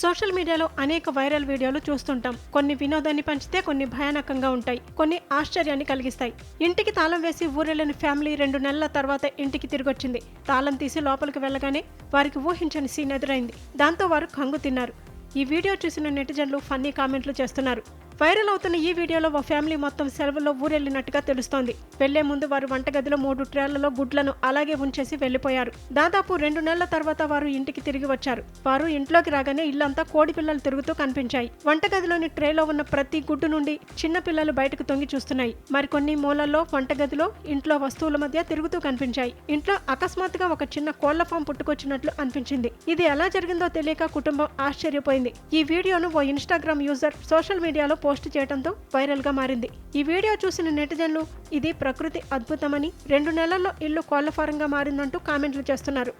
Social మీడియాలో అనేక viral వీడియోలు చూస్తుంటాం. కొన్ని వినోదాన్ని పంచితే కొన్ని భయానకంగా ఉంటాయి. కొన్ని ఆశ్చర్యాన్ని కలిగిస్తాయి. ఇంటికి తాళం వేసి ఊరెళ్ళని ఫ్యామిలీ రెండు నెలల తర్వాత ఇంటికి తిరిగొచ్చింది. తాళం తీసి లోపలికి వెళ్ళగానే వారికి ఊహించని సీన్ ఎదురైంది. దాంతో వారు కంగు తిన్నారు. ఈ వీడియో చూసిన నెటిజన్లు ఫన్నీ కామెంట్లు చేస్తున్నారు. వైరల్ అవుతున్న ఈ వీడియోలో ఓ ఫ్యామిలీ మొత్తం సెలవుల్లో ఊరెళ్ళినట్టుగా తెలుస్తోంది. వెళ్ళే ముందు వారు వంటగదిలో మూడు ట్రేలలో గుడ్లను అలాగే ఉంచేసి వెళ్ళిపోయారు దాదాపు రెండు నెలల తర్వాత వారు ఇంటికి తిరిగి వచ్చారు. వారు ఇంట్లోకి రాగానే ఇల్లంతా కోడి పిల్లలు తిరుగుతూ కనిపించాయి. వంటగదిలోని ట్రేలో ఉన్న ప్రతి గుడ్డు నుండి చిన్న పిల్లలు బయటకు తొంగి చూస్తున్నాయి. మరికొన్ని మూలల్లో వంటగదిలో ఇంట్లో వస్తువుల మధ్య తిరుగుతూ కనిపించాయి. ఇంట్లో అకస్మాత్తుగా ఒక చిన్న కోళ్ళ ఫామ్ పుట్టుకొచ్చినట్లు అనిపించింది. ఇది ఎలా జరిగిందో తెలియక కుటుంబం ఆశ్చర్యపోయింది. ఈ వీడియోను ఓ Instagram user social media post చేయడంతో వైరల్గా మారింది. ఈ వీడియో చూసిన నెటిజన్లు ఇది ప్రకృతి అద్భుతమని రెండు నెలల్లో ఇల్లు కోళ్ళ ఫారంగా మారిందంటూ కామెంట్లు చేస్తున్నారు.